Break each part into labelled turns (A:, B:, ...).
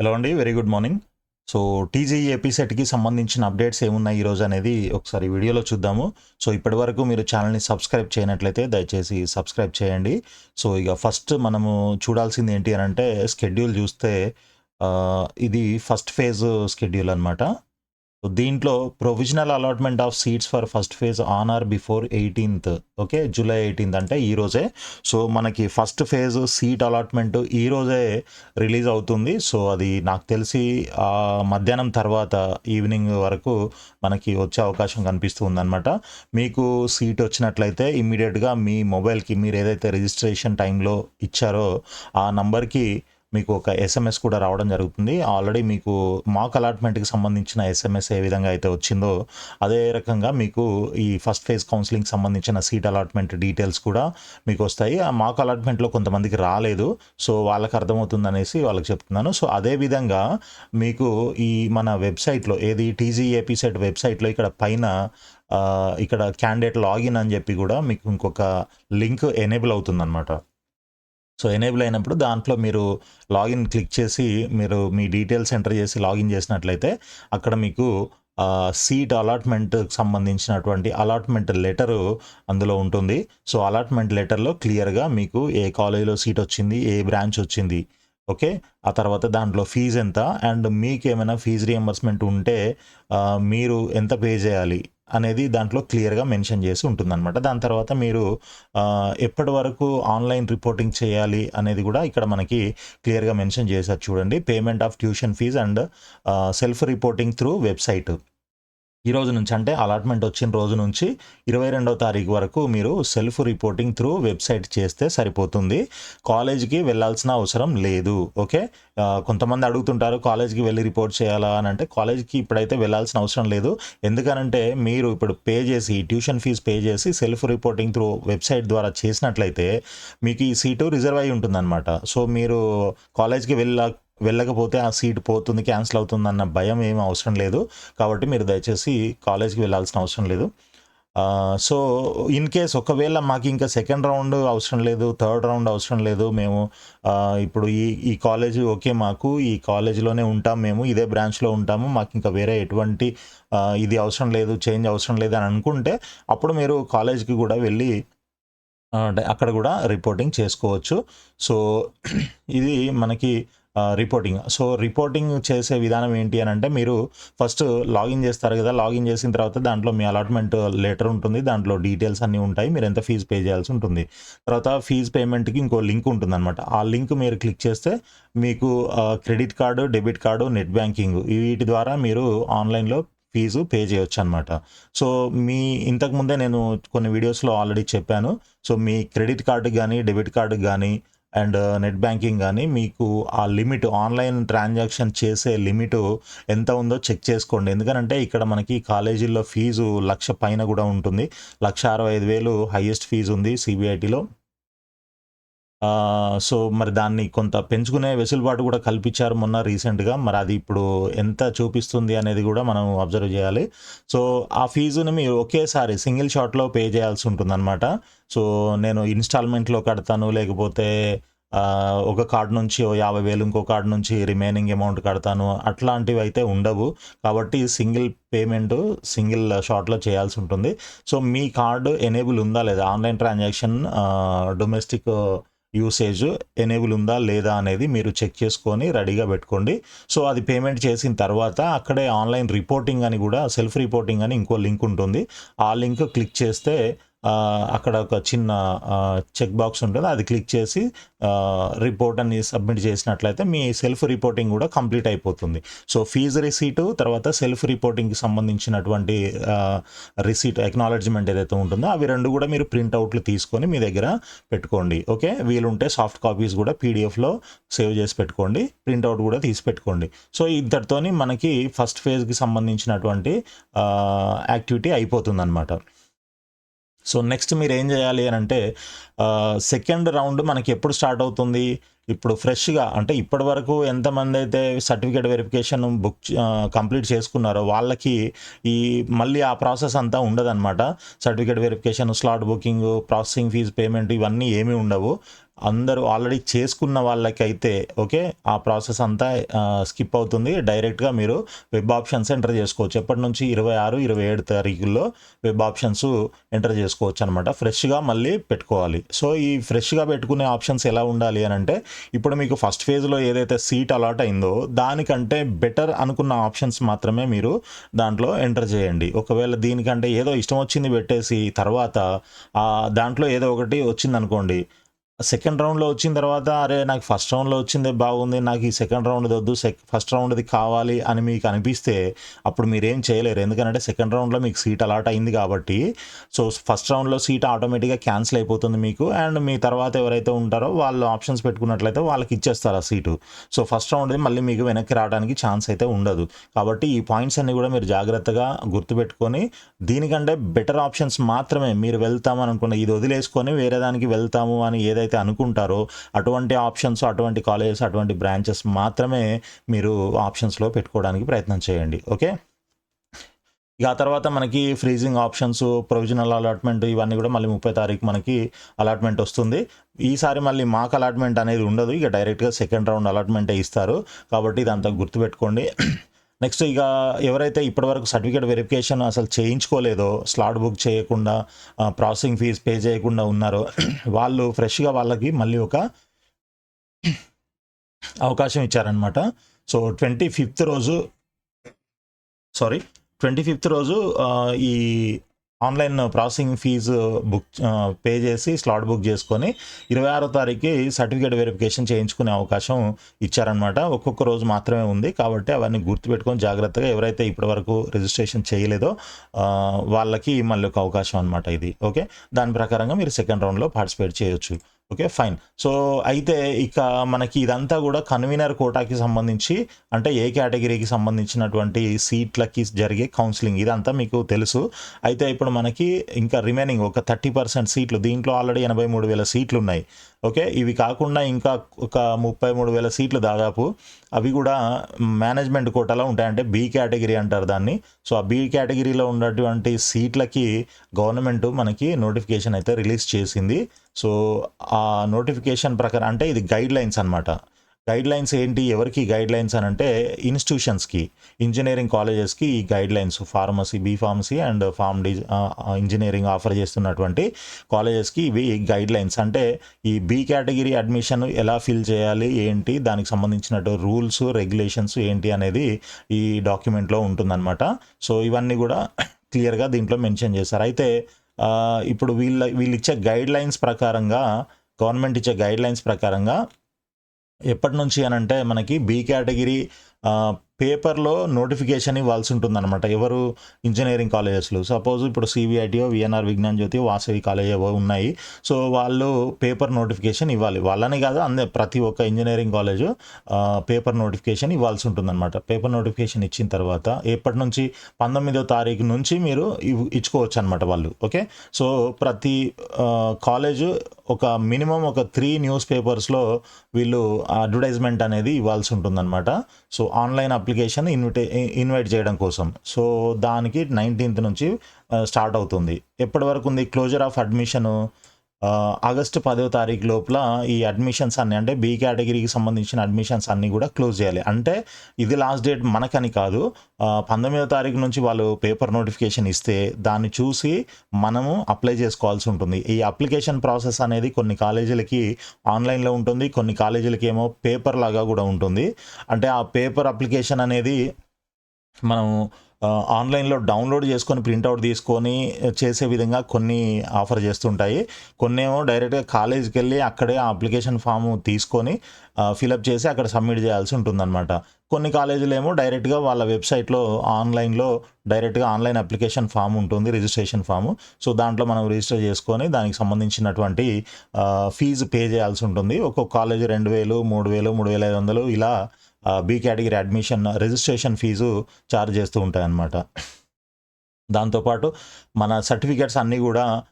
A: Hello అండి very good morning. So TG ఎపిసెట్కి సంబంధించిన updates ఏమున్నాయి ఈరోజు అనేది ఒకసారి వీడియోలో చూద్దాము. సో ఇప్పటి వరకు మీరు ఛానల్ని సబ్స్క్రైబ్ చేయనట్లయితే దయచేసి సబ్స్క్రైబ్ చేయండి. సో ఇక ఫస్ట్ మనము చూడాల్సింది ఏంటి అని అంటే స్కెడ్యూల్ చూస్తే ఇది ఫస్ట్ ఫేజ్ స్కెడ్యూల్ అనమాట దీంట్లో provisional allotment of seats for first phase on or before eighteenth okay July eighteenth అంటే ఈరోజే సో మనకి ఫస్ట్ ఫేజ్ సీట్ అలాట్మెంట్ ఈ రోజే రిలీజ్ అవుతుంది. సో అది నాకు తెలిసి మధ్యాహ్నం తర్వాత ఈవినింగ్ వరకు మనకి వచ్చే అవకాశం కనిపిస్తుంది అనమాట మీకు సీట్ వచ్చినట్లయితే ఇమ్మీడియట్గా మీ మొబైల్కి మీరు ఏదైతే రిజిస్ట్రేషన్ టైంలో ఇచ్చారో ఆ నంబర్కి మీకు ఒక ఎస్ఎంఎస్ కూడా రావడం జరుగుతుంది. ఆల్రెడీ మీకు మాక్ అలాట్మెంట్కి సంబంధించిన ఎస్ఎంఎస్ ఏ విధంగా అయితే వచ్చిందో అదే రకంగా మీకు ఈ ఫస్ట్ ఫేజ్ కౌన్సిలింగ్ సంబంధించిన సీట్ అలాట్మెంట్ డీటెయిల్స్ కూడా మీకు వస్తాయి. ఆ మాక్ అలాట్మెంట్లో కొంతమందికి రాలేదు. సో వాళ్ళకి అర్థమవుతుంది అనేసి వాళ్ళకి చెప్తున్నాను. సో అదే విధంగా మీకు ఈ మన వెబ్సైట్లో ఏది టీజీఏపీ సెట్ వెబ్సైట్లో ఇక్కడ పైన ఇక్కడ క్యాండిడేట్ లాగిన్ అని చెప్పి కూడా మీకు ఇంకొక లింక్ ఎనేబుల్ అవుతుందన్నమాట. సో ఎనేబుల్ అయినప్పుడు దాంట్లో మీరు లాగిన్ క్లిక్ చేసి మీరు మీ డీటెయిల్స్ ఎంటర్ చేసి లాగిన్ చేసినట్లయితే అక్కడ మీకు సీట్ అలాట్మెంట్ సంబంధించినటువంటి అలాట్మెంట్ లెటరు అందులో ఉంటుంది. సో అలాట్మెంట్ లెటర్లో క్లియర్గా మీకు ఏ కాలేజీలో సీట్ వచ్చింది ఏ బ్రాంచ్ వచ్చింది ఓకే? ఆ తర్వాత దాంట్లో ఫీజు ఎంత? అండ్ మీకు ఏమైనా ఫీజు రియంబర్స్మెంట్ ఉంటే మీరు ఎంత పే చేయాలి? అనేది దాంట్లో క్లియర్గా మెన్షన్ చేసి ఉంటుందన్నమాట. దాని తర్వాత మీరు ఎప్పటి వరకు ఆన్లైన్ రిపోర్టింగ్ చేయాలి అనేది కూడా ఇక్కడ మనకి క్లియర్గా మెన్షన్ చేశారు చూడండి. Payment of tuition fee and self reporting through website. ఈ రోజు నుంచి అంటే అలాట్మెంట్ వచ్చిన రోజు నుంచి ఇరవై రెండవ తారీఖు వరకు మీరు సెల్ఫ్ రిపోర్టింగ్ త్రూ వెబ్సైట్ చేస్తే సరిపోతుంది. కాలేజ్కి వెళ్ళాల్సిన అవసరం లేదు. ఓకే? కొంతమంది అడుగుతుంటారు కాలేజ్కి వెళ్ళి రిపోర్ట్ చేయాలా? అని అంటే కాలేజ్కి ఇప్పుడైతే వెళ్ళాల్సిన అవసరం లేదు. ఎందుకనంటే మీరు ఇప్పుడు పే చేసి ట్యూషన్ ఫీజు పే చేసి సెల్ఫ్ రిపోర్టింగ్ త్రూ వెబ్సైట్ ద్వారా చేసినట్లయితే మీకు ఈ సీటు రిజర్వ్ అయి ఉంటుందన్నమాట. సో మీరు కాలేజ్కి వెళ్ళ వెళ్ళకపోతే ఆ సీట్ పోతుంది క్యాన్సిల్ అవుతుంది అన్న భయం ఏమి అవసరం లేదు. కాబట్టి మీరు దయచేసి కాలేజ్కి వెళ్ళాల్సిన అవసరం లేదు. సో ఇన్ కేస్ ఒకవేళ మాకు ఇంకా సెకండ్ రౌండ్ అవసరం లేదు థర్డ్ రౌండ్ అవసరం లేదు మేము ఇప్పుడు ఈ ఈ కాలేజ్ ఓకే మాకు ఈ కాలేజీలోనే ఉంటాం మేము ఇదే బ్రాంచ్లో ఉంటాము మాకు ఇంకా వేరే ఎటువంటి ఇది అవసరం లేదు చేంజ్ అవసరం లేదు అని అనుకుంటే అప్పుడు మీరు కాలేజ్కి కూడా వెళ్ళి అక్కడ కూడా రిపోర్టింగ్ చేసుకోవచ్చు. సో ఇది మనకి రిపోర్టింగ్ సో రిపోర్టింగ్ చేసే విధానం ఏంటి అని అంటే మీరు ఫస్ట్ లాగిన్ చేస్తారు కదా లాగిన్ చేసిన తర్వాత దాంట్లో మీ అలాట్మెంట్ లెటర్ ఉంటుంది. దాంట్లో డీటెయిల్స్ అన్నీ ఉంటాయి. మీరు ఎంత ఫీజు పే చేయాల్సి ఉంటుంది. తర్వాత ఫీజు పేమెంట్కి ఇంకో లింక్ ఉంటుంది అనమాట ఆ లింక్ మీరు క్లిక్ చేస్తే మీకు credit card debit card net banking వీటి ద్వారా మీరు ఆన్లైన్లో ఫీజు పే చేయొచ్చు అనమాట సో మీ ఇంతకుముందే నేను కొన్ని వీడియోస్లో ఆల్రెడీ చెప్పాను. సో మీ క్రెడిట్ కార్డు కానీ డెబిట్ కార్డు కానీ అండ్ uh, నెట్ బ్యాంకింగ్ కానీ మీకు ఆ లిమిట్ ఆన్లైన్ ట్రాన్సాక్షన్ చేసే లిమిట్ ఎంత ఉందో చెక్ చేసుకోండి. ఎందుకంటే ఇక్కడ మనకి కాలేజీల్లో ఫీజు లక్ష పైన కూడా ఉంటుంది. లక్ష అరవై ఐదు వేలు హైయెస్ట్ ఫీజు ఉంది సిబిఐటిలో సో మరి దాన్ని కొంత పెంచుకునే వెసులుబాటు కూడా కల్పించారు మొన్న రీసెంట్గా. మరి అది ఇప్పుడు ఎంత చూపిస్తుంది అనేది కూడా మనం అబ్జర్వ్ చేయాలి. సో ఆ ఫీజుని మీరు ఒకేసారి సింగిల్ షాట్లో పే చేయాల్సి ఉంటుందన్నమాట. సో నేను ఇన్స్టాల్మెంట్లో కడతాను లేకపోతే ఒక కార్డు నుంచి ఓ యాభై వేలు ఇంకో కార్డు నుంచి రిమైనింగ్ అమౌంట్ కడతాను. అట్లాంటివి అయితే ఉండవు. కాబట్టి సింగిల్ పేమెంట్ సింగిల్ షాట్లో చేయాల్సి ఉంటుంది. సో మీ కార్డు ఎనేబుల్ ఉందా లేదా? Online transaction domestic usage enable ఉందా లేదా అనేది మీరు చెక్ చేసుకొని రెడీగా పెట్టుకోండి. సో అది పేమెంట్ చేసిన తర్వాత అక్కడే ఆన్లైన్ రిపోర్టింగ్ అని కూడా సెల్ఫ్ రిపోర్టింగ్ అని ఇంకో లింక్ ఉంటుంది. ఆ లింక్ క్లిక్ చేస్తే అక్కడ ఒక చిన్న చెక్ బాక్స్ ఉంటుంది. అది క్లిక్ చేసి రిపోర్ట్ అని సబ్మిట్ చేసినట్లయితే మీ సెల్ఫ్ రిపోర్టింగ్ కూడా కంప్లీట్ అయిపోతుంది. సో ఫీజు రిసీటు తర్వాత సెల్ఫ్ రిపోర్టింగ్కి సంబంధించినటువంటి రిసీట్ ఎక్నాలజ్మెంట్ ఏదైతే ఉంటుందో అవి రెండు కూడా మీరు ప్రింట్అవుట్లు తీసుకొని మీ దగ్గర పెట్టుకోండి. ఓకే వీలుంటే సాఫ్ట్ కాపీస్ కూడా పీడిఎఫ్లో సేవ్ చేసి పెట్టుకోండి. ప్రింట్అవుట్ కూడా తీసి పెట్టుకోండి. సో ఇంతటితోని మనకి ఫస్ట్ ఫేజ్కి సంబంధించినటువంటి యాక్టివిటీ అయిపోతుంది అనమాట సో నెక్స్ట్ మీరు ఏం చేయాలి అని అంటే సెకండ్ రౌండ్ మనకి ఎప్పుడు స్టార్ట్ అవుతుంది? ఇప్పుడు ఫ్రెష్గా అంటే ఇప్పటి వరకు ఎంతమంది అయితే సర్టిఫికేట్ వెరిఫికేషన్ బుక్ కంప్లీట్ చేసుకున్నారో వాళ్ళకి ఈ మళ్ళీ ఆ ప్రాసెస్ అంతా ఉండదన్నమాట. Certificate verification slot booking processing fee payment ఇవన్నీ ఏమీ ఉండవు. అందరూ ఆల్రెడీ చేసుకున్న వాళ్ళకైతే ఓకే ఆ ప్రాసెస్ అంతా స్కిప్ అవుతుంది. డైరెక్ట్గా మీరు వెబ్ ఆప్షన్స్ ఎంటర్ చేసుకోవచ్చు. ఎప్పటి నుంచి? ఇరవై ఆరు ఇరవై ఏడు తారీఖుల్లో వెబ్ ఆప్షన్స్ ఎంటర్ చేసుకోవచ్చు అనమాట ఫ్రెష్గా మళ్ళీ పెట్టుకోవాలి. సో ఈ ఫ్రెష్గా పెట్టుకునే ఆప్షన్స్ ఎలా ఉండాలి అని అంటే ఇప్పుడు మీకు ఫస్ట్ ఫేజ్లో ఏదైతే సీట్ అలాట్ అయిందో దానికంటే బెటర్ అనుకున్న ఆప్షన్స్ మాత్రమే మీరు దాంట్లో ఎంటర్ చేయండి. ఒకవేళ దీనికంటే ఏదో ఇష్టం వచ్చింది పెట్టేసి తర్వాత దాంట్లో ఏదో ఒకటి వచ్చింది అనుకోండి సెకండ్ రౌండ్లో వచ్చిన తర్వాత అరే నాకు ఫస్ట్ రౌండ్లో వచ్చిందే బాగుంది నాకు ఈ సెకండ్ రౌండ్ వద్దు సెక్ ఫస్ట్ రౌండ్ది కావాలి అని మీకు అనిపిస్తే అప్పుడు మీరు ఏం చేయలేరు. ఎందుకంటే సెకండ్ రౌండ్లో మీకు సీట్ అలాట్ అయింది కాబట్టి సో ఫస్ట్ రౌండ్లో సీట్ ఆటోమేటిక్గా క్యాన్సిల్ అయిపోతుంది మీకు. అండ్ మీ తర్వాత ఎవరైతే ఉంటారో వాళ్ళు ఆప్షన్స్ పెట్టుకున్నట్లయితే వాళ్ళకి ఇచ్చేస్తారు ఆ సీటు. సో ఫస్ట్ రౌండ్ది మళ్ళీ మీకు వెనక్కి రావడానికి ఛాన్స్ అయితే ఉండదు. కాబట్టి ఈ పాయింట్స్ అన్ని కూడా మీరు జాగ్రత్తగా గుర్తుపెట్టుకొని దీనికంటే బెటర్ ఆప్షన్స్ మాత్రమే మీరు వెళ్తామని అనుకున్న ఇది వదిలేసుకొని వేరే దానికి వెళ్తాము అని ఏదైతే అనుకుంటారో అటువంటి ఆప్షన్స్ అటువంటి కాలేజెస్ అటువంటి బ్రాంచెస్ మాత్రమే మీరు ఆప్షన్స్లో పెట్టుకోవడానికి ప్రయత్నం చేయండి. ఓకే? ఇక ఆ తర్వాత మనకి ఫ్రీజింగ్ ఆప్షన్స్ ప్రొవిజనల్ అలాట్మెంట్ ఇవన్నీ కూడా మళ్ళీ ముప్పై తారీఖు మనకి అలాట్మెంట్ వస్తుంది. ఈసారి మళ్ళీ మాకు అలాట్మెంట్ అనేది ఉండదు. ఇక డైరెక్ట్గా సెకండ్ రౌండ్ అలాట్మెంటే ఇస్తారు. కాబట్టి ఇదంతా గుర్తుపెట్టుకోండి. నెక్స్ట్ ఇక ఎవరైతే ఇప్పటివరకు సర్టిఫికేట్ వెరిఫికేషన్ అసలు చేయించుకోలేదో స్లాట్ బుక్ చేయకుండా ప్రాసెసింగ్ ఫీజ్ పే చేయకుండా ఉన్నారో వాళ్ళు ఫ్రెష్గా వాళ్ళకి మళ్ళీ ఒక అవకాశం ఇచ్చారనమాట సో ట్వంటీ ఫిఫ్త్ రోజు సారీ ట్వంటీ ఫిఫ్త్ రోజు ఈ online processing fee book pay చేసి స్లాట్ బుక్ చేసుకొని ఇరవై ఆరో తారీఖుకి సర్టిఫికేట్ వెరిఫికేషన్ చేయించుకునే అవకాశం ఇచ్చారనమాట ఒక్కొక్క రోజు మాత్రమే ఉంది కాబట్టి అవన్నీ గుర్తుపెట్టుకొని జాగ్రత్తగా ఎవరైతే ఇప్పటివరకు రిజిస్ట్రేషన్ చేయలేదో వాళ్ళకి మళ్ళీ ఒక అవకాశం అనమాట ఇది. ఓకే? దాని ప్రకారంగా మీరు సెకండ్ రౌండ్లో పార్టిసిపేట్ చేయొచ్చు. Okay fine. సో అయితే ఇక మనకి ఇదంతా కూడా కన్వీనర్ కోటాకి సంబంధించి అంటే ఏ కేటగిరీకి సంబంధించినటువంటి సీట్లకి జరిగే కౌన్సిలింగ్. ఇదంతా మీకు తెలుసు. అయితే ఇప్పుడు మనకి ఇంకా రిమైనింగ్ ఒక థర్టీ పర్సెంట్ సీట్లు దీంట్లో ఆల్రెడీ ఎనభై మూడు వేల సీట్లు ఉన్నాయి ఓకే? ఇవి కాకుండా ఇంకా ఒక ముప్పై మూడు వేల సీట్లు దాదాపు అవి కూడా మేనేజ్మెంట్ కోటాలో ఉంటాయంటే బి కేటగిరీ అంటారు దాన్ని. సో ఆ బి కేటగిరీలో ఉన్నటువంటి సీట్లకి గవర్నమెంట్ మనకి నోటిఫికేషన్ అయితే రిలీజ్ చేసింది. సో ఆ నోటిఫికేషన్ ప్రకారం అంటే ఇది గైడ్ లైన్స్ అనమాట గైడ్ లైన్స్ ఏంటి ఎవరికి గైడ్ లైన్స్ అని అంటే ఇన్స్టిట్యూషన్స్కి ఇంజనీరింగ్ కాలేజెస్కి ఈ guidelines pharmacy B pharmacy and pharm D engineering offer చేస్తున్నటువంటి కాలేజెస్కి ఇవి గైడ్ లైన్స్ అంటే ఈ బీ కేటగిరీ అడ్మిషన్ ఎలా ఫిల్ చేయాలి ఏంటి దానికి సంబంధించినట్టు రూల్స్ రెగ్యులేషన్స్ ఏంటి అనేది ఈ డాక్యుమెంట్లో ఉంటుందన్నమాట. సో ఇవన్నీ కూడా క్లియర్గా దీంట్లో మెన్షన్ చేశారు. అయితే ఇప్పుడు వీళ్ళ వీళ్ళు ఇచ్చే గైడ్ లైన్స్ ప్రకారంగా గవర్నమెంట్ ఇచ్చే గైడ్ లైన్స్ ప్రకారంగా ఎప్పటి నుంచి అని అంటే మనకి బి కేటగిరీ పేపర్లో నోటిఫికేషన్ ఇవ్వాల్సి ఉంటుందన్నమాట. ఎవరు ఇంజనీరింగ్ కాలేజెస్లో? సపోజ్ ఇప్పుడు సివిఐటిఓ విఎన్ఆర్ విజ్ఞాన్ జ్యోతి వాసవి కాలేజ్ ఏవో ఉన్నాయి. సో వాళ్ళు పేపర్ నోటిఫికేషన్ ఇవ్వాలి. వాళ్ళని కాదు అందే ప్రతి ఒక్క ఇంజనీరింగ్ కాలేజ్ పేపర్ నోటిఫికేషన్ ఇవ్వాల్సి ఉంటుందన్నమాట. పేపర్ నోటిఫికేషన్ ఇచ్చిన తర్వాత ఎప్పటి నుంచి? పంతొమ్మిదో తారీఖు నుంచి మీరు ఇవ్- ఇచ్చుకోవచ్చు అనమాట వాళ్ళు. ఓకే? సో ప్రతి కాలేజు ఒక మినిమం ఒక త్రీ న్యూస్ పేపర్స్లో వీళ్ళు అడ్వర్టైజ్మెంట్ అనేది ఇవ్వాల్సి ఉంటుందన్నమాట. So online application invite invite చేయడం కోసం. సో దానికి నైన్టీన్త్ నుంచి uh, స్టార్ట్ అవుతుంది. ఎప్పటి వరకు ఉంది? క్లోజర్ ఆఫ్ అడ్మిషన్ ఆగస్టు పదో తారీఖు లోపల ఈ అడ్మిషన్స్ అన్ని అంటే బి కేటగిరీకి సంబంధించిన అడ్మిషన్స్ అన్నీ కూడా క్లోజ్ చేయాలి. అంటే ఇది లాస్ట్ డేట్ మనకని కాదు. పంతొమ్మిదవ పంతొమ్మిదో తారీఖు నుంచి వాళ్ళు పేపర్ నోటిఫికేషన్ ఇస్తే దాన్ని చూసి మనము అప్లై చేసుకోవాల్సి ఉంటుంది. ఈ అప్లికేషన్ ప్రాసెస్ అనేది కొన్ని కాలేజీలకి ఆన్లైన్లో ఉంటుంది కొన్ని కాలేజీలకి ఏమో పేపర్ లాగా కూడా ఉంటుంది. అంటే ఆ పేపర్ అప్లికేషన్ అనేది మనం ఆన్లైన్లో డౌన్లోడ్ చేసుకొని ప్రింట్అవుట్ తీసుకొని చేసే విధంగా కొన్ని ఆఫర్ చేస్తుంటాయి. కొన్ని ఏమో డైరెక్ట్గా కాలేజీకి వెళ్ళి అక్కడే ఆ అప్లికేషన్ ఫామ్ తీసుకొని ఫిలప్ చేసి అక్కడ సబ్మిట్ చేయాల్సి ఉంటుందన్నమాట. కొన్ని కాలేజీలు ఏమో డైరెక్ట్గా వాళ్ళ వెబ్సైట్లో ఆన్లైన్లో డైరెక్ట్గా ఆన్లైన్ అప్లికేషన్ ఫామ్ ఉంటుంది రిజిస్ట్రేషన్ ఫామ్. సో దాంట్లో మనం రిజిస్టర్ చేసుకొని దానికి సంబంధించినటువంటి ఫీజు పే చేయాల్సి ఉంటుంది. ఒక్కొక్క కాలేజీ రెండు వేలు మూడు వేలు మూడు వేల ఐదు వందలు ఇలా B category admission registration fee charge చేస్తూ ఉంటాయన్నమాట. దాంతోపాటు మన సర్టిఫికేట్స్ అన్నీ కూడా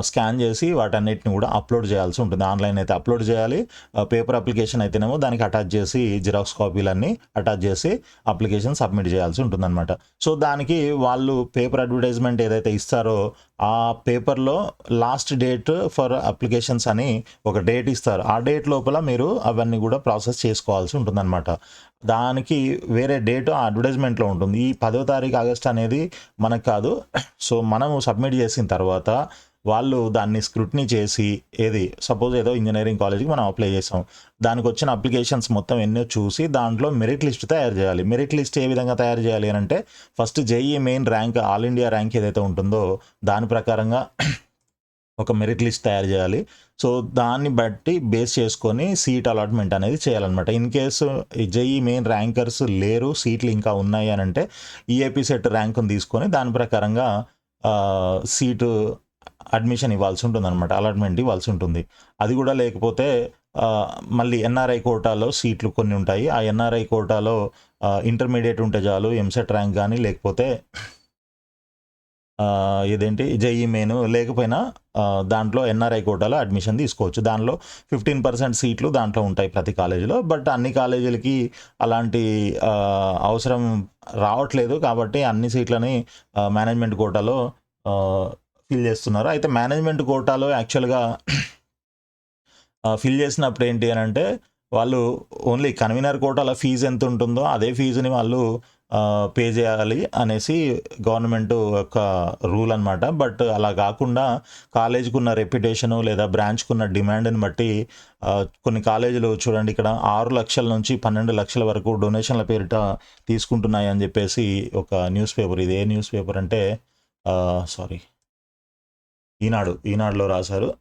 A: స్కాన్ చేసి వాటన్నిటిని కూడా అప్లోడ్ చేయాల్సి ఉంటుంది. ఆన్లైన్ అయితే అప్లోడ్ చేయాలి. పేపర్ అప్లికేషన్ అయితేనేమో దానికి అటాచ్ చేసి జిరాక్స్ కాపీలన్నీ అటాచ్ చేసి అప్లికేషన్ సబ్మిట్ చేయాల్సి ఉంటుందన్నమాట. సో దానికి వాళ్ళు పేపర్ అడ్వర్టైజ్మెంట్ ఏదైతే ఇస్తారో ఆ పేపర్లో లాస్ట్ డేట్ ఫర్ అప్లికేషన్స్ అని ఒక డేట్ ఇస్తారు. ఆ డేట్ లోపల మీరు అవన్నీ కూడా ప్రాసెస్ చేసుకోవాల్సి ఉంటుందన్నమాట. దానికి వేరే డేట్ అడ్వర్టైజ్మెంట్లో ఉంటుంది. ఈ పదో తారీఖు ఆగస్ట్ అనేది మనకు కాదు. సో మనము సబ్మిట్ చేసిన తర్వాత వాళ్ళు దాన్ని స్క్రూట్నీ చేసి ఏది సపోజ్ ఏదో ఇంజనీరింగ్ కాలేజ్కి మనం అప్లై చేసాం. దానికి వచ్చిన అప్లికేషన్స్ మొత్తం ఎన్నో చూసి దాంట్లో మెరిట్ లిస్ట్ తయారు చేయాలి. మెరిట్ లిస్ట్ ఏ విధంగా తయారు చేయాలి అని అంటే first JEE main rank all India rank ఏదైతే ఉంటుందో దాని ప్రకారంగా ఒక మెరిట్ లిస్ట్ తయారు చేయాలి. సో దాన్ని బట్టి బేస్ చేసుకొని సీట్ అలాట్మెంట్ అనేది చేయాలన్నమాట. In case JEE main rankers లేరు సీట్లు ఇంకా ఉన్నాయి అని అంటే ఈఏపీ సెట్ ర్యాంకుని తీసుకొని దాని ప్రకారంగా సీటు అడ్మిషన్ ఇవ్వాల్సి ఉంటుంది అనమాట అలాట్మెంట్ ఇవ్వాల్సి ఉంటుంది. అది కూడా లేకపోతే మళ్ళీ ఎన్ఆర్ఐ కోటాలో సీట్లు కొన్ని ఉంటాయి. ఆ ఎన్ఆర్ఐ కోటాలో ఇంటర్మీడియట్ ఉంటే చాలు ఎంసెట్ ర్యాంక్ కానీ లేకపోతే ఇదేంటి జేఈ మెయిన్ లేకపోయినా దాంట్లో ఎన్ఆర్ఐ కోటాలో అడ్మిషన్ తీసుకోవచ్చు. దానిలో ఫిఫ్టీన్ పర్సెంట్ సీట్లు దాంట్లో ఉంటాయి ప్రతి కాలేజీలో. బట్ అన్ని కాలేజీలకి అలాంటి అవసరం రావట్లేదు కాబట్టి అన్ని సీట్లని మేనేజ్మెంట్ కోటాలో ఫిల్ చేస్తున్నారు. అయితే మేనేజ్మెంట్ కోటాలో యాక్చువల్గా ఫిల్ చేసినప్పుడు ఏంటి అని అంటే వాళ్ళు ఓన్లీ కన్వీనర్ కోటాలో ఫీజు ఎంత ఉంటుందో అదే ఫీజుని వాళ్ళు పే చేయాలి అనేసి గవర్నమెంట్ యొక్క రూల్ అనమాట బట్ అలా కాకుండా కాలేజీకి ఉన్న రెప్యుటేషను లేదా బ్రాంచ్కి ఉన్న డిమాండ్ని బట్టి కొన్ని కాలేజీలు చూడండి ఇక్కడ ఆరు లక్షల నుంచి పన్నెండు లక్షల వరకు డొనేషన్ల పేరిట తీసుకుంటున్నాయి అని చెప్పేసి ఒక న్యూస్ పేపర్ ఇది ఏ న్యూస్ పేపర్ అంటే సారీ. ఈనాడు ఈనాడులో రాశారు.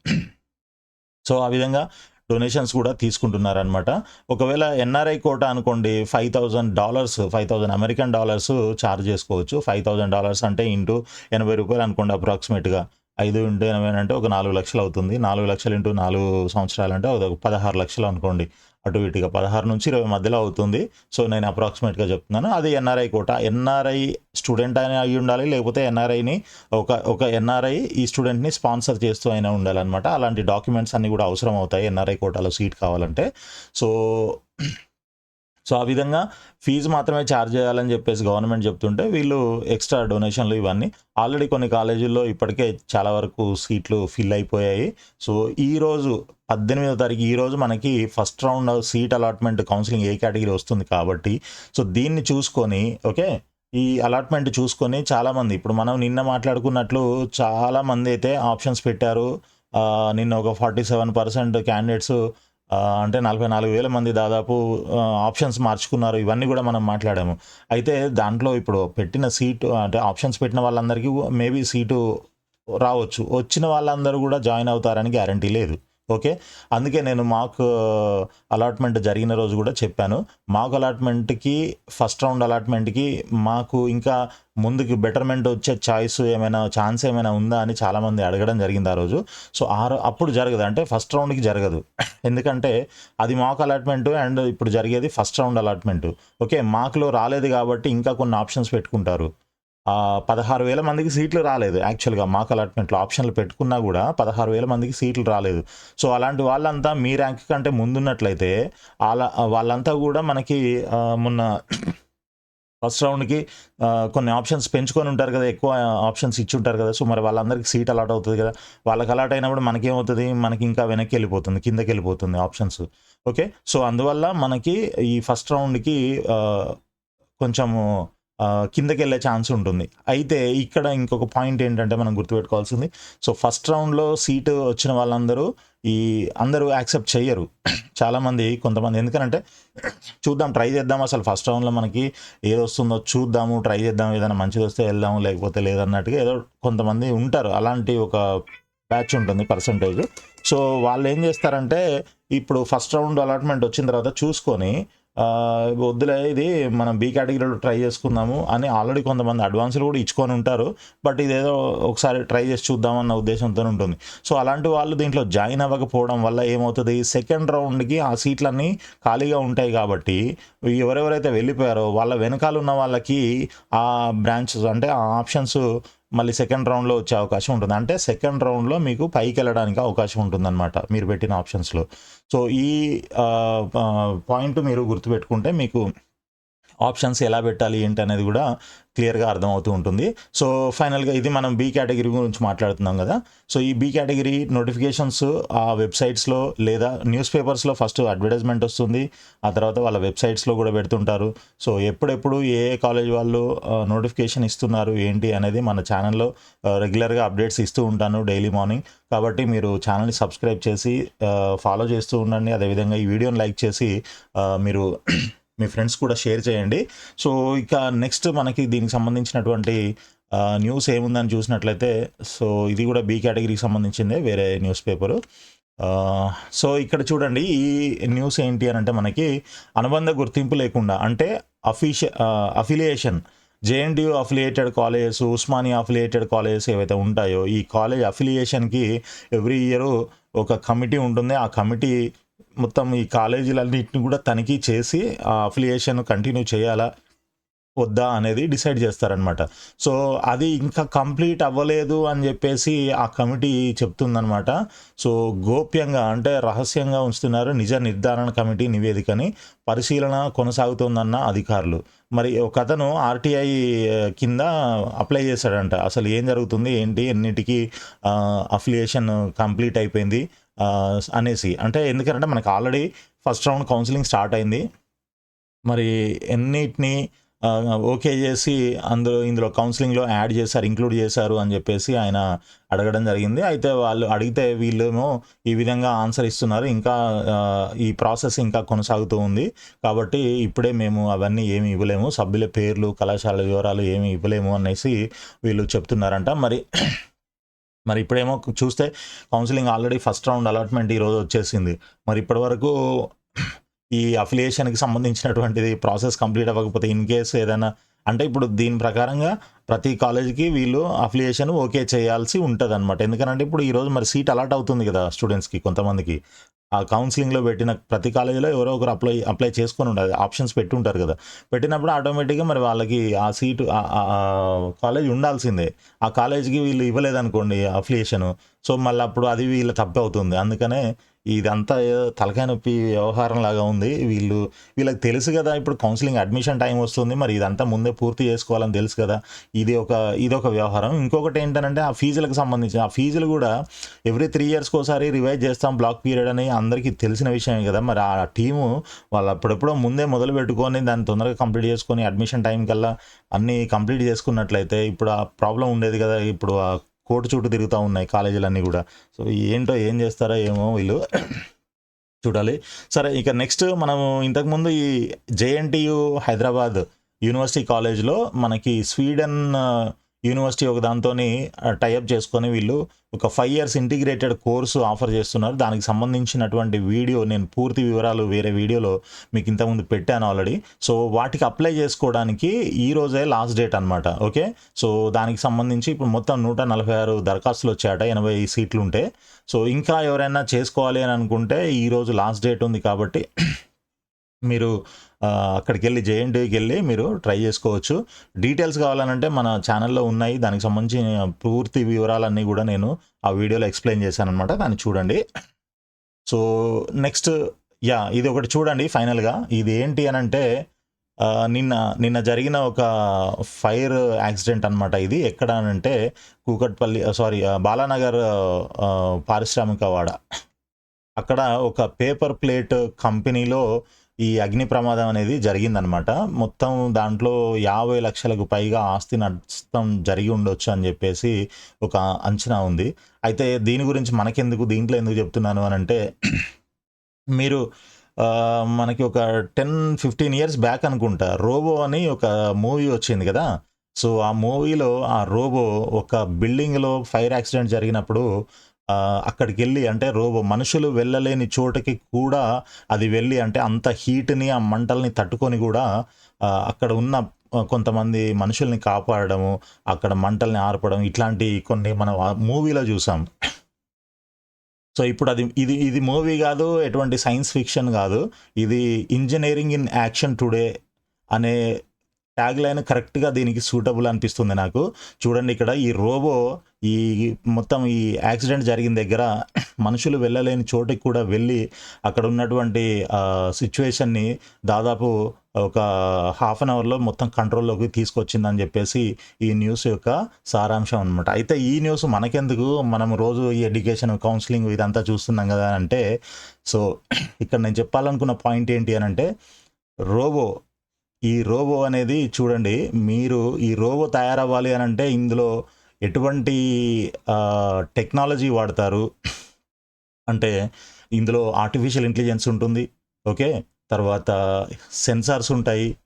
A: సో ఆ విధంగా డొనేషన్స్ కూడా తీసుకుంటున్నారనమాట ఒకవేళ ఎన్ఆర్ఐ కోట అనుకోండి five thousand dollars five thousand American dollars charge చేసుకోవచ్చు. ఫైవ్ థౌజండ్ డాలర్స్ అంటే ఇంటూ ఎనభై రూపాయలు అనుకోండి అప్రాక్సిమేట్గా. ఐదు ఇంటూ ఎనభై అంటే ఒక నాలుగు లక్షలు అవుతుంది. నాలుగు లక్షలు ఇంటూ నాలుగు సంవత్సరాలు అంటే ఒక పదహారు లక్షలు అనుకోండి. అటు ఇటుగా పదహారు నుంచి ఇరవై మధ్యలో అవుతుంది. సో నేను అప్రాక్సిమేట్గా చెప్తున్నాను. అది ఎన్ఆర్ఐ కోట. ఎన్ఆర్ఐ స్టూడెంట్ అయినా అయి ఉండాలి లేకపోతే ఎన్ఆర్ఐని ఒక ఒక ఎన్ఆర్ఐ ఈ స్టూడెంట్ని స్పాన్సర్ చేస్తూ అయినా ఉండాలన్నమాట. అలాంటి డాక్యుమెంట్స్ అన్నీ కూడా అవసరం అవుతాయి ఎన్ఆర్ఐ కోటాలో సీట్ కావాలంటే. సో సో ఆ విధంగా ఫీజు మాత్రమే ఛార్జ్ చేయాలని చెప్పేసి గవర్నమెంట్ చెప్తుంటే వీళ్ళు ఎక్స్ట్రా డొనేషన్లు ఇవన్నీ ఆల్రెడీ కొన్ని కాలేజీల్లో ఇప్పటికే చాలా వరకు సీట్లు ఫిల్ అయిపోయాయి. సో ఈ రోజు పద్దెనిమిదో తారీఖు ఈ రోజు మనకి first round seat allotment counselling A category వస్తుంది కాబట్టి సో దీన్ని చూసుకొని ఓకే ఈ అలాట్మెంట్ చూసుకొని చాలామంది ఇప్పుడు మనం నిన్న మాట్లాడుకున్నట్లు చాలామంది అయితే ఆప్షన్స్ పెట్టారు. నిన్న ఒక ఫార్టీ సెవెన్ పర్సెంట్ క్యాండిడేట్స్ అంటే నలభై నాలుగు వేల మంది దాదాపు ఆప్షన్స్ మార్చుకున్నారు. ఇవన్నీ కూడా మనం మాట్లాడాము. అయితే దాంట్లో ఇప్పుడు పెట్టిన సీటు అంటే ఆప్షన్స్ పెట్టిన వాళ్ళందరికీ మేబీ సీటు రావచ్చు. వచ్చిన వాళ్ళందరూ కూడా జాయిన్ అవుతారని గ్యారంటీ లేదు. ఓకే? అందుకే నేను మాకు అలాట్మెంట్ జరిగిన రోజు కూడా చెప్పాను. మాకు అలాట్మెంట్కి ఫస్ట్ రౌండ్ అలాట్మెంట్కి మాకు ఇంకా ముందుకు బెటర్మెంట్ వచ్చే చాయిస్ ఏమైనా ఛాన్స్ ఏమైనా ఉందా అని చాలామంది అడగడం జరిగింది ఆ రోజు. సో ఆ అప్పుడు జరగదు. అంటే ఫస్ట్ రౌండ్కి జరగదు. ఎందుకంటే అది మాక్ అలాట్మెంట్ అండ్ ఇప్పుడు జరిగేది ఫస్ట్ రౌండ్ అలాట్మెంట్. ఓకే? మాక్లో రాలేదు కాబట్టి ఇంకా కొన్ని ఆప్షన్స్ పెట్టుకుంటారు. పదహారు వేల మందికి సీట్లు రాలేదు. యాక్చువల్గా మాకు అలాట్మెంట్లో ఆప్షన్లు పెట్టుకున్నా కూడా పదహారు వేల మందికి సీట్లు రాలేదు. సో అలాంటి వాళ్ళంతా మీ ర్యాంక్ కంటే ముందున్నట్లయితే అలా వాళ్ళంతా కూడా మనకి మొన్న ఫస్ట్ రౌండ్కి కొన్ని ఆప్షన్స్ పెంచుకొని ఉంటారు కదా ఎక్కువ ఆప్షన్స్ ఇచ్చి ఉంటారు కదా సో మరి వాళ్ళందరికీ సీట్ అలాట్ అవుతుంది కదా వాళ్ళకి అలాట్ అయినప్పుడు మనకేమవుతుంది? మనకి ఇంకా వెనక్కి వెళ్ళిపోతుంది కిందకి వెళ్ళిపోతుంది ఆప్షన్స్. ఓకే? సో అందువల్ల మనకి ఈ ఫస్ట్ రౌండ్కి కొంచెము కిందకి వెళ్ళే ఛాన్స్ ఉంటుంది. అయితే ఇక్కడ ఇంకొక పాయింట్ ఏంటంటే మనం గుర్తుపెట్టుకోవాల్సింది. సో ఫస్ట్ రౌండ్లో సీటు వచ్చిన వాళ్ళందరూ ఈ అందరూ యాక్సెప్ట్ చేయరు చాలామంది కొంతమంది. ఎందుకంటే చూద్దాం ట్రై చేద్దాం అసలు ఫస్ట్ రౌండ్లో మనకి ఏది వస్తుందో చూద్దాము ట్రై చేద్దాం ఏదైనా మంచిది వస్తే వెళ్దాము లేకపోతే లేదన్నట్టుగా ఏదో కొంతమంది ఉంటారు. అలాంటి ఒక బ్యాచ్ ఉంటుంది పర్సంటేజ్. సో వాళ్ళు ఏం చేస్తారంటే ఇప్పుడు ఫస్ట్ రౌండ్ అలాట్మెంట్ వచ్చిన తర్వాత చూసుకొని వద్దులే ఇది మనం బీ కేటగిరీలో ట్రై చేసుకుందాము అని ఆల్రెడీ కొంతమంది అడ్వాన్సులు కూడా ఇచ్చుకొని ఉంటారు. బట్ ఇదేదో ఒకసారి ట్రై చేసి చూద్దామన్న ఉద్దేశంతో ఉంటుంది. సో అలాంటి వాళ్ళు దీంట్లో జాయిన్ అవ్వకపోవడం వల్ల ఏమవుతుంది? సెకండ్ రౌండ్కి ఆ సీట్లన్నీ ఖాళీగా ఉంటాయి కాబట్టి ఎవరెవరైతే వెళ్ళిపోయారో వాళ్ళ వెనకాల ఉన్న వాళ్ళకి ఆ బ్రాంచెస్ అంటే ఆ ఆప్షన్స్ మళ్ళీ సెకండ్ రౌండ్లో వచ్చే అవకాశం ఉంటుంది. అంటే సెకండ్ రౌండ్లో మీకు పైకి వెళ్ళడానికి అవకాశం ఉంటుందన్నమాట మీరు పెట్టిన ఆప్షన్స్లో సో ఈ పాయింట్ మీరు గుర్తుపెట్టుకుంటే మీకు ఆప్షన్స్ ఎలా పెట్టాలి ఏంటి అనేది కూడా క్లియర్గా అర్థమవుతూ ఉంటుంది. సో ఫైనల్గా ఇది మనం బీ కేటగిరీ గురించి మాట్లాడుతున్నాం కదా. సో ఈ బీ కేటగిరీ నోటిఫికేషన్స్ ఆ వెబ్సైట్స్లో లేదా న్యూస్ పేపర్స్లో ఫస్ట్ అడ్వర్టైజ్మెంట్ వస్తుంది. ఆ తర్వాత వాళ్ళ వెబ్సైట్స్లో కూడా పెడుతుంటారు. సో ఎప్పుడెప్పుడు ఏ ఏ కాలేజ్ వాళ్ళు నోటిఫికేషన్ ఇస్తున్నారు ఏంటి అనేది మన ఛానల్లో రెగ్యులర్గా అప్డేట్స్ ఇస్తూ ఉంటాను డైలీ మార్నింగ్. కాబట్టి మీరు ఛానల్ని సబ్స్క్రైబ్ చేసి ఫాలో చేస్తూ ఉండండి. అదేవిధంగా ఈ వీడియోని లైక్ చేసి మీరు మీ ఫ్రెండ్స్ కూడా షేర్ చేయండి. సో ఇక నెక్స్ట్ మనకి దీనికి సంబంధించినటువంటి న్యూస్ ఏముందని చూసినట్లయితే సో ఇది కూడా బీ కేటగిరీకి సంబంధించిందే వేరే న్యూస్ పేపరు సో ఇక్కడ చూడండి ఈ న్యూస్ ఏంటి అని అంటే మనకి అనుబంధ గుర్తింపు లేకుండా అంటే అఫీషియ affiliation JNTU affiliated colleges Osmania affiliated colleges ఏవైతే ఉంటాయో ఈ కాలేజ్ అఫిలియేషన్కి ఎవ్రీ ఇయర్ ఒక కమిటీ ఉంటుంది. ఆ కమిటీ మొత్తం ఈ కాలేజీలన్నింటిని కూడా తనిఖీ చేసి ఆ అఫిలియేషన్ కంటిన్యూ చేయాలా వద్దా అనేది డిసైడ్ చేస్తారనమాట సో అది ఇంకా కంప్లీట్ అవ్వలేదు అని చెప్పేసి ఆ కమిటీ చెప్తుందనమాట సో గోప్యంగా అంటే రహస్యంగా ఉంచుతున్నారు నిజ నిర్ధారణ కమిటీ నివేదికని పరిశీలన కొనసాగుతోందన్న అధికారులు. మరి ఒక అతను ఆర్టీఐ కింద అప్లై చేశాడంట. అసలు ఏం జరుగుతుంది ఏంటి ఎన్నిటికీ అఫిలియేషన్ కంప్లీట్ అయిపోయింది అనేసి. అంటే ఎందుకంటే మనకు already first round counselling start అయింది. మరి ఎన్నిటిని ఓకే చేసి అందులో ఇందులో కౌన్సిలింగ్లో యాడ్ చేశారు ఇంక్లూడ్ చేశారు అని చెప్పేసి ఆయన అడగడం జరిగింది. అయితే వాళ్ళు అడిగితే వీళ్ళేమో ఈ విధంగా ఆన్సర్ ఇస్తున్నారు. ఇంకా ఈ ప్రాసెస్ ఇంకా కొనసాగుతూ ఉంది. కాబట్టి ఇప్పుడే మేము అవన్నీ ఏమి ఇవ్వలేము. సభ్యుల పేర్లు కళాశాల వివరాలు ఏమి ఇవ్వలేము అనేసి వీళ్ళు చెప్తున్నారంట. మరి మరి ఇప్పుడేమో చూస్తే counselling already first round allotment ఈరోజు వచ్చేసింది. మరి ఇప్పటివరకు ఈ అఫిలియేషన్కి సంబంధించినటువంటిది ప్రాసెస్ కంప్లీట్ అవ్వకపోతే ఇన్ కేస్ ఏదైనా అంటే ఇప్పుడు దీని ప్రకారంగా ప్రతి కాలేజీకి వీళ్ళు అఫిలియేషన్ ఓకే చేయాల్సి ఉంటుంది అనమాట ఎందుకంటే ఇప్పుడు ఈరోజు మరి సీట్ అలాట్ అవుతుంది కదా స్టూడెంట్స్కి కొంతమందికి. ఆ కౌన్సిలింగ్లో పెట్టిన ప్రతి కాలేజీలో ఎవరో ఒకరు అప్లై అప్లై చేసుకొని ఉండాలి. ఆప్షన్స్ పెట్టి ఉంటారు కదా. పెట్టినప్పుడు ఆటోమేటిక్గా మరి వాళ్ళకి ఆ సీటు కాలేజ్ ఉండాల్సిందే. ఆ కాలేజీకి వీళ్ళు ఇవ్వలేదనుకోండి అఫిలియేషను సో మళ్ళీ అప్పుడు అది వీళ్ళ తప్పు అవుతుంది అందుకనే ఇదంతా తలకాయ నొప్పి వ్యవహారం లాగా ఉంది. వీళ్ళు వీళ్ళకి తెలుసు కదా ఇప్పుడు కౌన్సిలింగ్ అడ్మిషన్ టైం వస్తుంది. మరి ఇదంతా ముందే పూర్తి చేసుకోవాలని తెలుసు కదా. ఇది ఒక ఇది ఒక వ్యవహారం. ఇంకొకటి ఏంటంటే ఆ ఫీజులకు సంబంధించి ఆ ఫీజులు కూడా ఎవ్రీ త్రీ ఇయర్స్కి ఒకసారి రివైజ్ చేస్తాం బ్లాక్ పీరియడ్ అని అందరికీ తెలిసిన విషయమే కదా. మరి ఆ టీము వాళ్ళు అప్పుడెప్పుడో ముందే మొదలు పెట్టుకొని దాన్ని తొందరగా కంప్లీట్ చేసుకొని అడ్మిషన్ టైం కల్లా అన్నీ కంప్లీట్ చేసుకున్నట్లయితే ఇప్పుడు ఆ ప్రాబ్లం ఉండేది కదా. ఇప్పుడు ఆ కోర్టు చుట్టూ తిరుగుతూ ఉన్నాయి కాలేజీలన్నీ కూడా. సో ఏంటో ఏం చేస్తారో ఏమో వీళ్ళు చూడాలి. సరే ఇక నెక్స్ట్ మనము ఇంతకుముందు ఈ జేఎన్టీయు హైదరాబాద్ యూనివర్సిటీ కాలేజ్లో మనకి స్వీడన్ యూనివర్సిటీ ఒక దాంతో టైఅప్ చేసుకొని వీళ్ళు ఒక five years integrated course offer చేస్తున్నారు. దానికి సంబంధించినటువంటి వీడియో నేను పూర్తి వివరాలు వేరే వీడియోలో మీకు ఇంతకుముందు పెట్టాను ఆల్రెడీ. సో వాటికి అప్లై చేసుకోవడానికి ఈ రోజే లాస్ట్ డేట్ అనమాట ఓకే? సో దానికి సంబంధించి ఇప్పుడు మొత్తం నూట నలభై ఆరు దరఖాస్తులు వచ్చాయట ఎనభై సీట్లు ఉంటే. సో ఇంకా ఎవరైనా చేసుకోవాలి అని అనుకుంటే ఈరోజు లాస్ట్ డేట్ ఉంది కాబట్టి మీరు అక్కడికి వెళ్ళి జేఎన్టీకి వెళ్ళి మీరు ట్రై చేసుకోవచ్చు. డీటెయిల్స్ కావాలనంటే మన ఛానల్లో ఉన్నాయి. దానికి సంబంధించిన పూర్తి వివరాలన్నీ కూడా నేను ఆ వీడియోలో ఎక్స్ప్లెయిన్ చేశాను అనమాట దాన్ని చూడండి. సో నెక్స్ట్ యా ఇది ఒకటి చూడండి ఫైనల్గా. ఇది ఏంటి అని అంటే నిన్న నిన్న జరిగిన ఒక ఫైర్ యాక్సిడెంట్ అనమాట ఇది. ఎక్కడ అని అంటే కూకట్పల్లి సారీ బాలానగర్ పారిశ్రామిక వాడ అక్కడ ఒక పేపర్ ప్లేట్ కంపెనీలో ఈ అగ్ని ప్రమాదం అనేది జరిగిందనమాట మొత్తం దాంట్లో యాభై లక్షలకు పైగా ఆస్తి నష్టం జరిగి ఉండొచ్చు అని చెప్పేసి ఒక అంచనా ఉంది. అయితే దీని గురించి మనకెందుకు దీంట్లో ఎందుకు చెప్తున్నాను అని అంటే మీరు మనకి ఒక టెన్ ఫిఫ్టీన్ ఇయర్స్ బ్యాక్ అనుకుంటా రోబో అని ఒక మూవీ వచ్చింది కదా. సో ఆ మూవీలో ఆ రోబో ఒక బిల్డింగ్లో ఫైర్ యాక్సిడెంట్ జరిగినప్పుడు అక్కడికి వెళ్ళి అంటే రోబో మనుషులు వెళ్ళలేని చోటకి కూడా అది వెళ్ళి అంటే అంత హీట్ని ఆ మంటల్ని తట్టుకొని కూడా అక్కడ ఉన్న కొంతమంది మనుషుల్ని కాపాడము అక్కడ మంటల్ని ఆర్పడం ఇట్లాంటి కొన్ని మనం మూవీలో చూసాం. సో ఇప్పుడు అది ఇది ఇది మూవీ కాదు ఎటువంటి సైన్స్ ఫిక్షన్ కాదు. ఇది ఇంజనీరింగ్ ఇన్ యాక్షన్ టుడే అనే ట్యాగ్ లైన్ కరెక్ట్గా దీనికి సూటబుల్ అనిపిస్తుంది నాకు. చూడండి ఇక్కడ ఈ రోబో ఈ మొత్తం ఈ యాక్సిడెంట్ జరిగిన దగ్గర మనుషులు వెళ్ళలేని చోటికి కూడా వెళ్ళి అక్కడ ఉన్నటువంటి సిచ్యువేషన్ని దాదాపు ఒక హాఫ్ అన్ అవర్లో మొత్తం కంట్రోల్లోకి తీసుకొచ్చిందని చెప్పేసి ఈ న్యూస్ యొక్క సారాంశం అనమాట అయితే ఈ న్యూస్ మనకెందుకు? మనం రోజు ఈ ఎడ్యుకేషన్ కౌన్సిలింగ్ ఇదంతా చూస్తున్నాం కదా అంటే సో ఇక్కడ నేను చెప్పాలనుకున్న పాయింట్ ఏంటి అని అంటే రోబో ఈ రోబో అనేది చూడండి మీరు ఈ రోబో తయారవ్వాలి అని అంటే ఇందులో ఎటువంటి టెక్నాలజీ వాడతారు? అంటే ఇందులో ఆర్టిఫిషియల్ ఇంటెలిజెన్స్ ఉంటుంది ఓకే? తర్వాత సెన్సార్స్ ఉంటాయి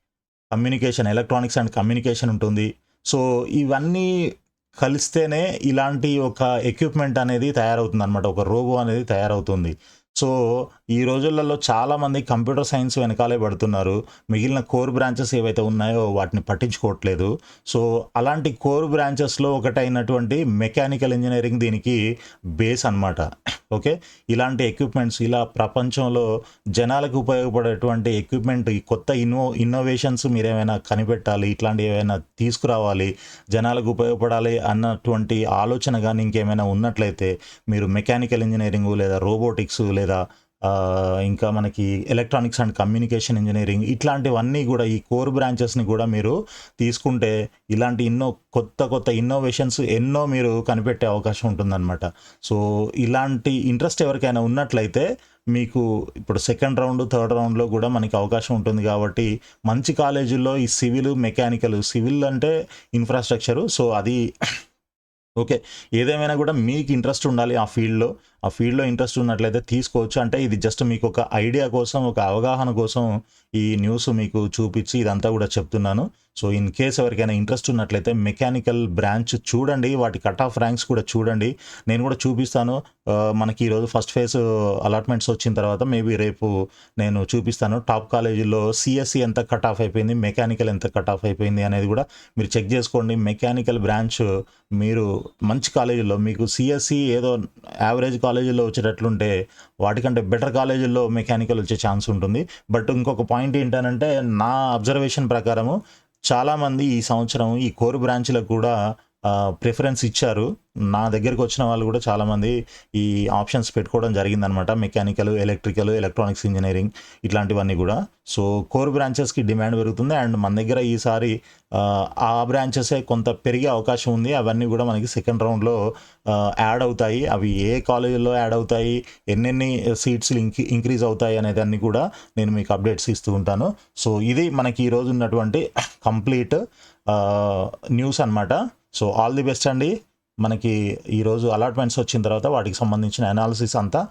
A: కమ్యూనికేషన్ ఎలక్ట్రానిక్స్ అండ్ కమ్యూనికేషన్ ఉంటుంది. సో ఇవన్నీ కలిస్తేనే ఇలాంటి ఒక ఎక్విప్మెంట్ అనేది తయారవుతుంది అనమాట ఒక రోబో అనేది తయారవుతుంది. సో ఈ రోజులలో చాలామంది కంప్యూటర్ సైన్స్ వెనకాలే పడుతున్నారు. మిగిలిన కోర్ బ్రాంచెస్ ఏవైతే ఉన్నాయో వాటిని పట్టించుకోవట్లేదు. సో అలాంటి కోర్ బ్రాంచెస్లో ఒకటైనటువంటి మెకానికల్ ఇంజనీరింగ్ దీనికి బేస్ అనమాట ఓకే? ఇలాంటి ఎక్విప్మెంట్స్ ఇలా ప్రపంచంలో జనాలకు ఉపయోగపడేటువంటి ఎక్విప్మెంట్ ఈ కొత్త ఇన్నో ఇన్నోవేషన్స్ మీరు ఏమైనా కనిపెట్టాలి? ఇట్లాంటివి ఏమైనా తీసుకురావాలి? జనాలకు ఉపయోగపడాలి అన్నటువంటి ఆలోచన కానీ ఇంకేమైనా ఉన్నట్లయితే మీరు మెకానికల్ ఇంజనీరింగ్ లేదా రోబోటిక్స్ లేదా ఇంకా మనకి ఎలక్ట్రానిక్స్ అండ్ కమ్యూనికేషన్ ఇంజనీరింగ్ ఇట్లాంటివన్నీ కూడా ఈ కోర్ బ్రాంచెస్ని కూడా మీరు తీసుకుంటే ఇలాంటి ఎన్నో కొత్త కొత్త ఇన్నోవేషన్స్ ఎన్నో మీరు కనిపెట్టే అవకాశం ఉంటుందన్నమాట. సో ఇలాంటి ఇంట్రెస్ట్ ఎవరికైనా ఉన్నట్లయితే మీకు ఇప్పుడు సెకండ్ రౌండ్ థర్డ్ రౌండ్లో కూడా మనకి అవకాశం ఉంటుంది కాబట్టి మంచి కాలేజీల్లో ఈ సివిల్ మెకానికల్ సివిల్ అంటే ఇన్ఫ్రాస్ట్రక్చరు సో అది ఓకే. ఏదేమైనా కూడా మీకు ఇంట్రెస్ట్ ఉండాలి ఆ ఫీల్డ్లో. ఆ ఫీల్డ్లో ఇంట్రెస్ట్ ఉన్నట్లయితే తీసుకోవచ్చు. అంటే ఇది జస్ట్ మీకు ఒక ఐడియా కోసం ఒక అవగాహన కోసం ఈ న్యూస్ మీకు చూపించి ఇదంతా కూడా చెప్తున్నాను. సో ఇన్ కేస్ ఎవరికైనా ఇంట్రెస్ట్ ఉన్నట్లయితే మెకానికల్ బ్రాంచ్ చూడండి వాటి కట్ ఆఫ్ ర్యాంక్స్ కూడా చూడండి. నేను కూడా చూపిస్తాను. మనకి ఈరోజు ఫస్ట్ ఫేజ్ అలాట్మెంట్స్ వచ్చిన తర్వాత మేబీ రేపు నేను చూపిస్తాను. టాప్ కాలేజీలో సిఎస్సి ఎంత కట్ ఆఫ్ అయిపోయింది మెకానికల్ ఎంత కట్ ఆఫ్ అయిపోయింది అనేది కూడా మీరు చెక్ చేసుకోండి. మెకానికల్ బ్రాంచ్ మీరు మంచి కాలేజీలో మీకు సిఎస్సి ఏదో యావరేజ్ కాలేజీలో వచ్చేటట్లుంటే వాటికంటే బెటర్ కాలేజీల్లో మెకానికల్ వచ్చే ఛాన్స్ ఉంటుంది. బట్ ఇంకొక పాయింట్ ఏంటంటే నా అబ్జర్వేషన్ ప్రకారము చాలామంది ఈ సంవత్సరం ఈ కోర్ బ్రాంచ్లకు కూడా ప్రిఫరెన్స్ ఇచ్చారు. నా దగ్గరికి వచ్చిన వాళ్ళు కూడా చాలామంది ఈ ఆప్షన్స్ పెట్టుకోవడం జరిగిందనమాట మెకానికల్ ఎలక్ట్రికల్ ఎలక్ట్రానిక్స్ ఇంజనీరింగ్ ఇట్లాంటివన్నీ కూడా. సో కోర్ బ్రాంచెస్కి డిమాండ్ పెరుగుతుంది. అండ్ మన దగ్గర ఈసారి ఆ, బ్రాంచెసే కొంత పెరిగే అవకాశం ఉంది. అవన్నీ కూడా మనకి సెకండ్ రౌండ్లో యాడ్ అవుతాయి. అవి ఏ కాలేజీలో యాడ్ అవుతాయి ఎన్నెన్ని సీట్స్ ఇంక్ ఇంక్రీజ్ అవుతాయి అనేదాన్ని కూడా నేను మీకు అప్డేట్స్ ఇస్తూ ఉంటాను. సో ఇది మనకి ఈరోజు ఉన్నటువంటి కంప్లీట్ న్యూస్ అన్నమాట. సో ఆల్ ది బెస్ట్ అండి. మనకి ఈరోజు అలాట్మెంట్స్ వచ్చిన తర్వాత వాటికి సంబంధించిన అనాలిసిస్ అంతా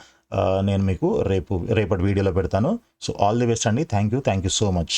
A: నేను మీకు రేపు రేపటి వీడియోలో పెడతాను. సో ఆల్ ది బెస్ట్ అండి. Thank you. Thank you so much.